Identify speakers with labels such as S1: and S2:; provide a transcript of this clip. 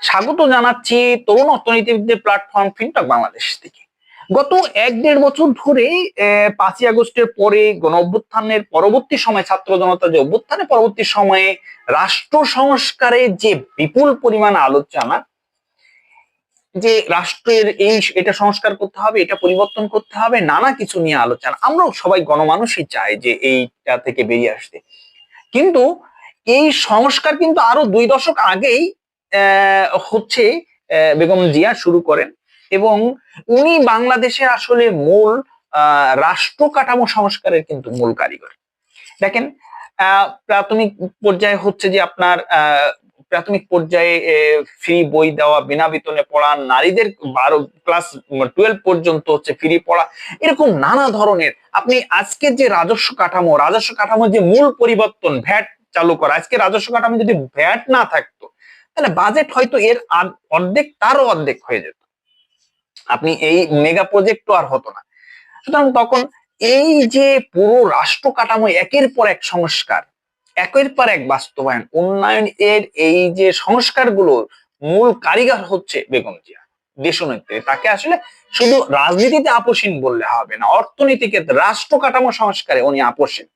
S1: স্বাগত জানাচ্ছি তরুণ অর্থনীতিবিদদের প্ল্যাটফর্ম ফিনটক বাংলাদেশ থেকে। গত এক দেড় বছর ধরে পাঁচই আগস্টের পরে গণ অভ্যুত্থানের পরবর্তী সময়, ছাত্র জনতা যে অভ্যুত্থানের পরবর্তী সময়ে রাষ্ট্র সংস্কারে যে বিপুল পরিমাণ আলোচনা, যে রাষ্ট্রের এই এটা সংস্কার করতে হবে, এটা পরিবর্তন করতে হবে, নানা কিছু নিয়ে আলোচনা। আমরাও সবাই গণমানুষই চাই যে এইটা থেকে বেরিয়ে আসতে। কিন্তু এই সংস্কার কিন্তু আরও দুই দশক আগেই হচ্ছে বেগম জিয়া শুরু করেন এবং উনি বাংলাদেশের আসলে মূল রাষ্ট্র কাঠামো সংস্কারের কিন্তু মূল কারিগর। দেখেন প্রাথমিক পর্যায়ে হচ্ছে যে আপনার প্রাথমিক পর্যায়ে ফ্রি বই দেওয়া, বিনা বেতনে পড়া, নারীদের বারো ক্লাস টুয়েলভ পর্যন্ত হচ্ছে ফ্রি পড়া, এরকম নানা ধরনের। আপনি আজকের যে রাজস্ব কাঠামো, রাজস্ব কাঠামোর যে মূল পরিবর্তন, ভ্যাট চালু করা, আজকে রাজস্ব কাঠামো যদি ভ্যাট না থাকতো তাহলে বাজেট হয়তো এর অর্ধেক, তারও অর্ধেক হয়ে যেত। আপনি এই মেগা প্রজেক্টও আর হতো না। সুতরাং তখন এই যে পুরো রাষ্ট্র কাঠামো একের পর এক সংস্কার, একের পর এক বাস্তবায়ন, উন্নয়ন এর এই যে সংস্কারগুলো মূল কারিগর হচ্ছে বেগম জিয়া, দেশনেত্রী। তাকে আসলে শুধু রাজনীতিতে আপোষহীন বললে হবে না, অর্থনীতিকে রাষ্ট্র কাঠামো সংস্কারে উনি আপোষহীন।